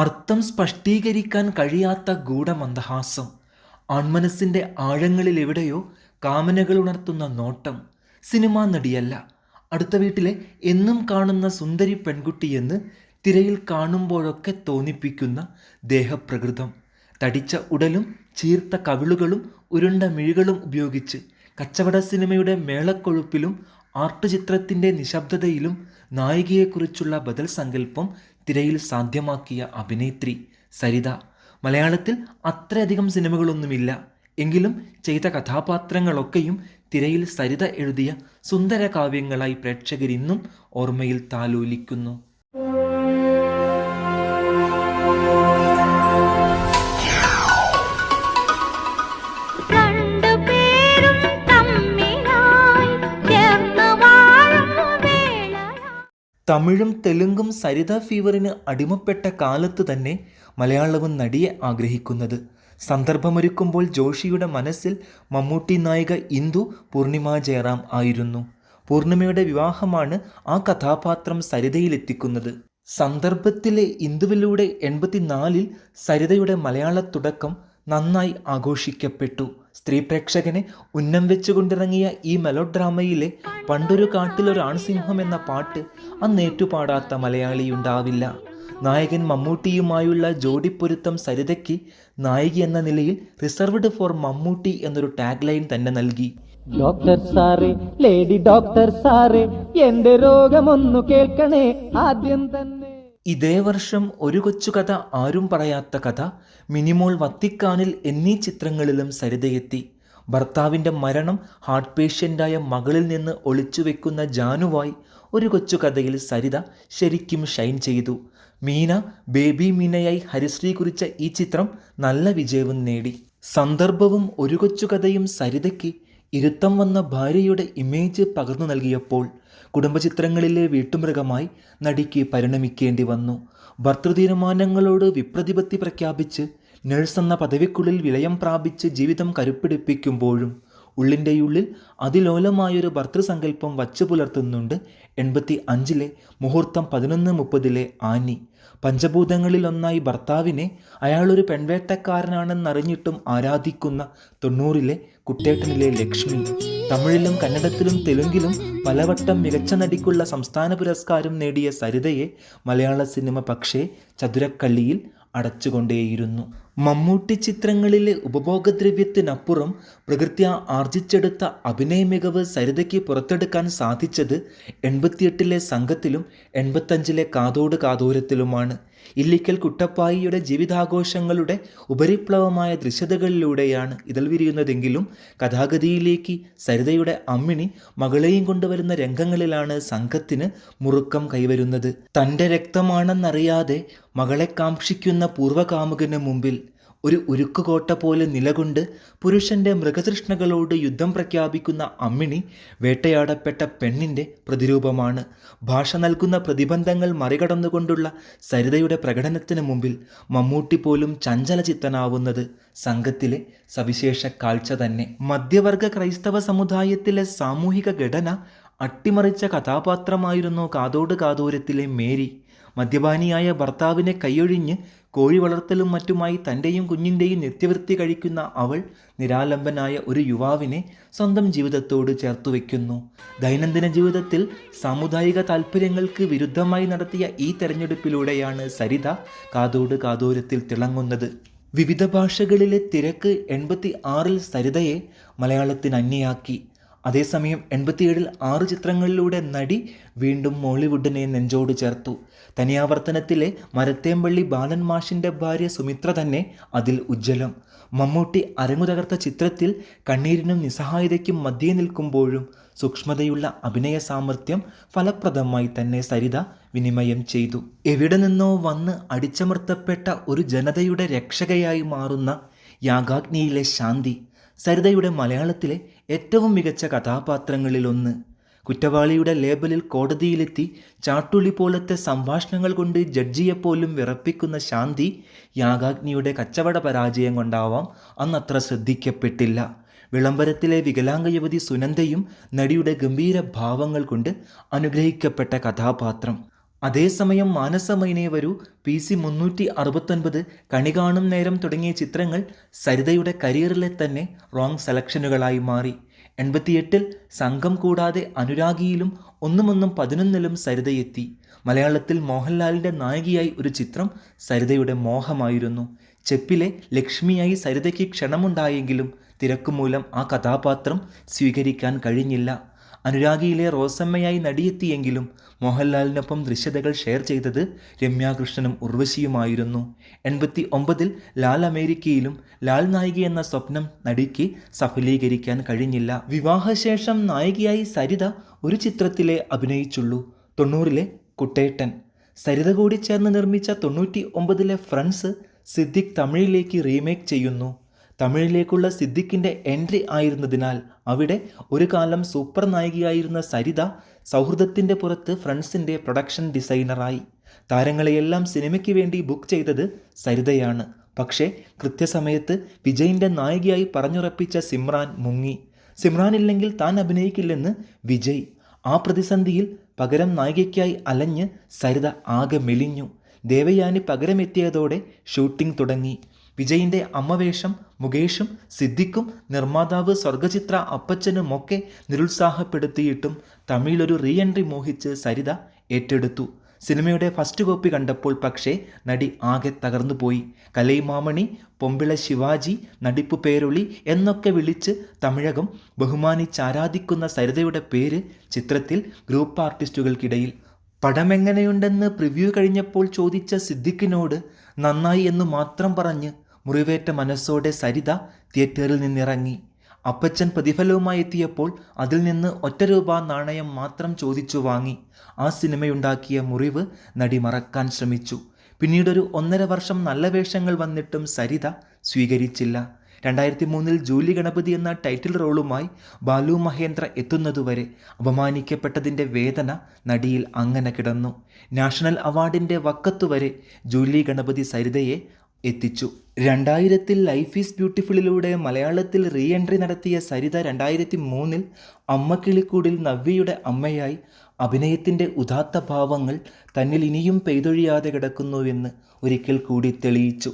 അർത്ഥം സ്പഷ്ടീകരിക്കാൻ കഴിയാത്ത ഗൂഢമന്ദഹാസം ആൺമനസ്സിന്റെ ആഴങ്ങളിൽ എവിടെയോ കാമനകൾ ഉണർത്തുന്ന നോട്ടം സിനിമാ നടിയല്ല. അടുത്ത വീട്ടിലെ എന്നും കാണുന്ന സുന്ദരി പെൺകുട്ടിയെന്ന് തിരയിൽ കാണുമ്പോഴൊക്കെ തോന്നിപ്പിക്കുന്ന ദേഹപ്രകൃതം തടിച്ച ഉടലും ചീർത്ത കവിളുകളും ഉരുണ്ട മിഴികളും ഉപയോഗിച്ച് കച്ചവട സിനിമയുടെ മേളക്കൊഴുപ്പിലും ആർട്ട് ചിത്രത്തിന്റെ നിശബ്ദതയിലും നായികയെക്കുറിച്ചുള്ള ബദൽ സങ്കല്പം തിരയിൽ സാധ്യമാക്കിയ അഭിനേത്രി സരിത. മലയാളത്തിൽ അത്രയധികം സിനിമകളൊന്നുമില്ല. എങ്കിലും ചെയ്ത കഥാപാത്രങ്ങളൊക്കെയും തിരയിൽ സരിത എഴുതിയ സുന്ദര കാവ്യങ്ങളായി പ്രേക്ഷകരിന്നും ഓർമ്മയിൽ താലോലിക്കുന്നു. തമിഴും തെലുങ്കും സരിത ഫീവറിന് അടിമപ്പെട്ട കാലത്ത് തന്നെ മലയാളവും നടിയെ ആഗ്രഹിക്കുന്നത്. സന്ദർഭമൊരുക്കുമ്പോൾ ജോഷിയുടെ മനസ്സിൽ മമ്മൂട്ടി നായിക ഇന്ദു പൂർണിമ ജയറാം ആയിരുന്നു. പൂർണിമയുടെ വിവാഹമാണ് ആ കഥാപാത്രം സരിതയിലെത്തിക്കുന്നത്. സന്ദർഭത്തിലെ ഇന്ദുവിലൂടെ എൺപത്തിനാലിൽ സരിതയുടെ മലയാള തുടക്കം നന്നായി ആഘോഷിക്കപ്പെട്ടു. സ്ത്രീ പ്രേക്ഷകനെ ഉന്നം വെച്ചുകൊണ്ടിറങ്ങിയ ഈ മെലോഡ്രാമയിലെ പണ്ടൊരു കാട്ടിലൊരു ആൺസിംഹം എന്ന പാട്ട് അന്നേറ്റുപാടാത്ത മലയാളിയുണ്ടാവില്ല. നായകൻ മമ്മൂട്ടിയുമായുള്ള ജോഡിപ്പൊരുത്തം സരിതയ്ക്ക് നായിക എന്ന നിലയിൽ റിസർവ്ഡ് ഫോർ മമ്മൂട്ടി എന്നൊരു ടാഗ് ലൈൻ തന്നെ നൽകി. ഡോക്ടർ സാറേ ലേഡി ഡോക്ടർ സാറേ എന്റെ രോഗമൊന്നു കേൾക്കണേ. ആദ്യം തന്നെ ഇതേ വർഷം ഒരു കൊച്ചു കഥ ആരും പറയാത്ത കഥ മിനിമോൾ വത്തിക്കാനിൽ എന്നീ ചിത്രങ്ങളിലും സരിതയെത്തി. ഭർത്താവിന്റെ മരണം ഹാർട്ട് പേഷ്യന്റായ മകളിൽ നിന്ന് ഒളിച്ചു വെക്കുന്ന ജാനുവായി ഒരു കൊച്ചു കഥയിൽ സരിത ശരിക്കും ഷൈൻ ചെയ്തു. മീന ബേബി മീനയായി ഹരിശ്രീ കുറിച്ച ഈ ചിത്രം നല്ല വിജയവും നേടി. സന്ദർഭവും ഒരു കൊച്ചു കഥയും സരിതയ്ക്ക് ഇരുത്തം വന്ന ഭാര്യയുടെ ഇമേജ് പകർന്നു നൽകിയപ്പോൾ കുടുംബചിത്രങ്ങളിലെ വീട്ടുമൃഗമായി നടിക്ക് പരിണമിക്കേണ്ടി വന്നു. ഭർത്തൃതീരുമാനങ്ങളോട് വിപ്രതിപത്തി പ്രഖ്യാപിച്ച് നഴ്സ് എന്ന പദവിക്കുള്ളിൽ വിലയം പ്രാപിച്ച് ജീവിതം കരുപ്പിടിപ്പിക്കുമ്പോഴും ഉള്ളിന്റെ ഉള്ളിൽ അതിലോലമായൊരു ഭർത്തൃസങ്കല്പം വച്ചു പുലർത്തുന്നുണ്ട് എൺപത്തി അഞ്ചിലെ മുഹൂർത്തം പതിനൊന്ന് മുപ്പതിലെ ആനി. പഞ്ചഭൂതങ്ങളിലൊന്നായി ഭർത്താവിനെ അയാളൊരു പെൺവേട്ടക്കാരനാണെന്നറിഞ്ഞിട്ടും ആരാധിക്കുന്ന തൊണ്ണൂറിലെ കുട്ടേട്ടനിലെ ലക്ഷ്മി. തമിഴിലും കന്നഡത്തിലും തെലുങ്കിലും പലവട്ടം മികച്ച നടിക്കുള്ള സംസ്ഥാന പുരസ്കാരം നേടിയ സരിതയെ മലയാള സിനിമ പക്ഷേ ചതുരക്കള്ളിയിൽ അടച്ചുകൊണ്ടേയിരുന്നു. മമ്മൂട്ടി ചിത്രങ്ങളിലെ ഉപഭോഗദ്രവ്യത്തിനപ്പുറം പ്രകൃത്യ ആർജിച്ചെടുത്ത അഭിനയ മികവ് സരിതയ്ക്ക് പുറത്തെടുക്കാൻ സാധിച്ചത് എൺപത്തിയെട്ടിലെ സംഘത്തിലും എൺപത്തഞ്ചിലെ കാതോട് കാതോരത്തിലുമാണ് ഇല്ലിക്കൽ കുട്ടപ്പായിയുടെ ജീവിതാഘോഷങ്ങളുടെ ഉപരിപ്ലവമായ ദൃശ്യതകളിലൂടെയാണ് ഇതൽ വിരിയുന്നതെങ്കിലും കഥാഗതിയിലേക്ക് സരിതയുടെ അമ്മിണി മകളെയും കൊണ്ടുവരുന്ന രംഗങ്ങളിലാണ് സംഘത്തിന് മുറുക്കം കൈവരുന്നത്. തന്റെ രക്തമാണെന്നറിയാതെ മകളെ കാക്ഷിക്കുന്ന പൂർവകാമുകന് മുമ്പിൽ ഒരു ഉരുക്കുകോട്ട പോലെ നിലകൊണ്ട് പുരുഷന്റെ മൃഗതൃഷ്ണകളോട് യുദ്ധം പ്രഖ്യാപിക്കുന്ന അമ്മിണി വേട്ടയാടപ്പെട്ട പെണ്ണിന്റെ പ്രതിരൂപമാണ്. ഭാഷ നൽകുന്ന പ്രതിബന്ധങ്ങൾ മറികടന്നുകൊണ്ടുള്ള സരിതയുടെ പ്രകടനത്തിന് മുമ്പിൽ മമ്മൂട്ടി പോലും ചഞ്ചലചിത്തനാവുന്നത് സംഘത്തിലെ സവിശേഷ കാഴ്ച തന്നെ. മധ്യവർഗ ക്രൈസ്തവ സമുദായത്തിലെ സാമൂഹിക ഘടന അട്ടിമറിച്ച കഥാപാത്രമായിരുന്നു കാതോട് കാതോരത്തിലെ മേരി. മദ്യപാനിയായ ഭർത്താവിനെ കൈയൊഴിഞ്ഞ് കോഴി വളർത്തലും മറ്റുമായി തന്റെയും കുഞ്ഞിന്റെയും നിത്യവൃത്തി കഴിക്കുന്ന അവൾ നിരാലംബനായ ഒരു യുവാവിനെ സ്വന്തം ജീവിതത്തോട് ചേർത്തു വയ്ക്കുന്നു. ദൈനംദിന ജീവിതത്തിൽ സാമുദായിക താല്പര്യങ്ങൾക്ക് വിരുദ്ധമായി നടത്തിയ ഈ തെരഞ്ഞെടുപ്പിലൂടെയാണ് സരിത കാതോട് കാതോരത്തിൽ തിളങ്ങുന്നത്. വിവിധ ഭാഷകളിലെ തിരക്ക് എൺപത്തി ആറിൽ സരിതയെ മലയാളത്തിന് അന്യയാക്കി. അതേസമയം എൺപത്തിയേഴിൽ ആറ് ചിത്രങ്ങളിലൂടെ നടി വീണ്ടും മോളിവുഡിനെ നെഞ്ചോട് ചേർത്തു. തനിയാവർത്തനത്തിലെ മരത്തേമ്പള്ളി ബാലൻ മാഷിന്റെ ഭാര്യ സുമിത്ര തന്നെ അതിൽ ഉജ്ജ്വലം. മമ്മൂട്ടി അരങ്ങു തകർത്ത ചിത്രത്തിൽ കണ്ണീരിനും നിസ്സഹായതയ്ക്കും മധ്യേ നിൽക്കുമ്പോഴും സൂക്ഷ്മതയുള്ള അഭിനയ സാമർഥ്യം ഫലപ്രദമായി തന്നെ സരിത വിനിമയം ചെയ്തു. എവിടെ നിന്നോ വന്ന് അടിച്ചമർത്തപ്പെട്ട ഒരു ജനതയുടെ രക്ഷകയായി മാറുന്ന യാഗാഗ്നിയിലെ ശാന്തി സരിതയുടെ മലയാളത്തിലെ ഏറ്റവും മികച്ച കഥാപാത്രങ്ങളിലൊന്ന്. കുറ്റവാളിയുടെ ലേബലിൽ കോടതിയിലെത്തി ചാട്ടുളി പോലത്തെ സംഭാഷണങ്ങൾ കൊണ്ട് ജഡ്ജിയെപ്പോലും വിറപ്പിക്കുന്ന ശാന്തി യാഗാഗ്നിയുടെ കച്ചവട പരാജയം കൊണ്ടാവാം അന്നത്ര ശ്രദ്ധിക്കപ്പെട്ടില്ല. വിളംബരത്തിലെ വികലാംഗ യുവതി സുനന്ദയും നടിയുടെ ഗംഭീര ഭാവങ്ങൾ കൊണ്ട് അനുഗ്രഹിക്കപ്പെട്ട കഥാപാത്രം. അതേസമയം മാനസമൈനേ വരൂ പി സി മുന്നൂറ്റി അറുപത്തൊൻപത് കണി കാണും നേരം തുടങ്ങിയ ചിത്രങ്ങൾ സരിതയുടെ കരിയറിലെ തന്നെ റോങ് സെലക്ഷനുകളായി മാറി. എൺപത്തിയെട്ടിൽ സംഘം കൂടാതെ അനുരാഗിയിലും ഒന്നുമൊന്നും പതിനൊന്നിലും സരിതയെത്തി. മലയാളത്തിൽ മോഹൻലാലിന്റെ നായികയായി ഒരു ചിത്രം സരിതയുടെ മോഹമായിരുന്നു. ചെപ്പിലെ ലക്ഷ്മിയായി സരിതയ്ക്ക് ക്ഷണമുണ്ടായെങ്കിലും തിരക്കുമൂലം ആ കഥാപാത്രം സ്വീകരിക്കാൻ കഴിഞ്ഞില്ല. അനുരാഗിയിലെ റോസമ്മയായി നടിയെത്തിയെങ്കിലും മോഹൻലാലിനൊപ്പം ദൃശ്യതകൾ ഷെയർ ചെയ്തത് രമ്യാകൃഷ്ണനും ഉർവശിയുമായിരുന്നു. എൺപത്തി ഒമ്പതിൽ ലാൽ അമേരിക്കയിലും ലാൽ നായിക എന്ന സ്വപ്നം നടിക്ക് സഫലീകരിക്കാൻ കഴിഞ്ഞില്ല. വിവാഹശേഷം നായികയായി സരിത ഒരു ചിത്രത്തിലെ അഭിനയിച്ചുള്ളൂ. തൊണ്ണൂറിലെ കുട്ടേട്ടൻ. സരിത കൂടി ചേർന്ന് നിർമ്മിച്ച തൊണ്ണൂറ്റി ഒമ്പതിലെ ഫ്രണ്ട്സ് സിദ്ദിഖ് തമിഴിലേക്ക് റീമേക്ക് ചെയ്യുന്നു. തമിഴിലേക്കുള്ള സിദ്ദിഖിന്റെ എൻട്രി ആയിരുന്നതിനാൽ അവിടെ ഒരു കാലം സൂപ്പർ നായികയായിരുന്ന സരിത സൗഹൃദത്തിന്റെ പുറത്ത് ഫ്രണ്ട്സിന്റെ പ്രൊഡക്ഷൻ ഡിസൈനറായി. താരങ്ങളെയെല്ലാം സിനിമയ്ക്ക് വേണ്ടി ബുക്ക് ചെയ്തത് സരിതയാണ്. പക്ഷേ കൃത്യസമയത്ത് വിജയിന്റെ നായികയായി പറഞ്ഞുറപ്പിച്ച സിമ്രാൻ മുങ്ങി. സിമ്രാൻ ഇല്ലെങ്കിൽ താൻ അഭിനയിക്കില്ലെന്ന് വിജയ്. ആ പ്രതിസന്ധിയിൽ പകരം നായികയ്ക്കായി അലഞ്ഞ് സരിത ആകെ മെലിഞ്ഞു. ദേവയാനി പകരമെത്തിയതോടെ ഷൂട്ടിംഗ് തുടങ്ങി. വിജയിന്റെ അമ്മവേഷം മുകേഷും സിദ്ദിഖും നിർമ്മാതാവ് സ്വർഗചിത്ര അപ്പച്ചനുമൊക്കെ നിരുത്സാഹപ്പെടുത്തിയിട്ടും തമിഴിലൊരു റീ എൻട്രി മോഹിച്ച് സരിത ഏറ്റെടുത്തു. സിനിമയുടെ ഫസ്റ്റ് കോപ്പി കണ്ടപ്പോൾ പക്ഷേ നടി ആകെ തകർന്നുപോയി കലൈമാമണി പൊമ്പിള ശിവാജി നടിപ്പു പേരൊളി എന്നൊക്കെ വിളിച്ച് തമിഴകം ബഹുമാനിച്ചാരാധിക്കുന്ന സരിതയുടെ പേര് ചിത്രത്തിൽ ഗ്രൂപ്പ് ആർട്ടിസ്റ്റുകൾക്കിടയിൽ പടമെങ്ങനെയുണ്ടെന്ന് പ്രിവ്യൂ കഴിഞ്ഞപ്പോൾ ചോദിച്ച സിദ്ദിഖിനോട് നന്നായി എന്ന് മാത്രം പറഞ്ഞ് മുറിവേറ്റ മനസ്സോടെ സരിത തിയേറ്ററിൽ നിന്നിറങ്ങി. അപ്പച്ചൻ പ്രതിഫലവുമായി എത്തിയപ്പോൾ അതിൽ നിന്ന് ഒറ്റ രൂപ നാണയം മാത്രം ചോദിച്ചു വാങ്ങി. ആ സിനിമയുണ്ടാക്കിയ മുറിവ് നടി മറക്കാൻ ശ്രമിച്ചു. പിന്നീടൊരു ഒന്നര വർഷം നല്ല വേഷങ്ങൾ വന്നിട്ടും സരിത സ്വീകരിച്ചില്ല. രണ്ടായിരത്തി മൂന്നിൽ ജൂലി ഗണപതി എന്ന ടൈറ്റിൽ റോളുമായി ബാലു മഹേന്ദ്ര എത്തുന്നതുവരെ അപമാനിക്കപ്പെട്ടതിന്റെ വേദന നടിയിൽ അങ്ങനെ കിടന്നു. നാഷണൽ അവാർഡിന്റെ വക്കത്തുവരെ ജൂലി ഗണപതി സരിതയെ എത്തിച്ചു. രണ്ടായിരത്തിൽ ലൈഫ് ഈസ് ബ്യൂട്ടിഫുള്ളിലൂടെ മലയാളത്തിൽ റീ എൻട്രി നടത്തിയ സരിത രണ്ടായിരത്തി മൂന്നിൽ അമ്മക്കിളിക്കൂടിൽ നവ്യയുടെ അമ്മയായി. അഭിനയത്തിന്റെ ഉദാത്ത ഭാവങ്ങൾ തന്നിൽ ഇനിയും പെയ്തൊഴിയാതെ കിടക്കുന്നുവെന്ന് ഒരിക്കൽ കൂടി തെളിയിച്ചു.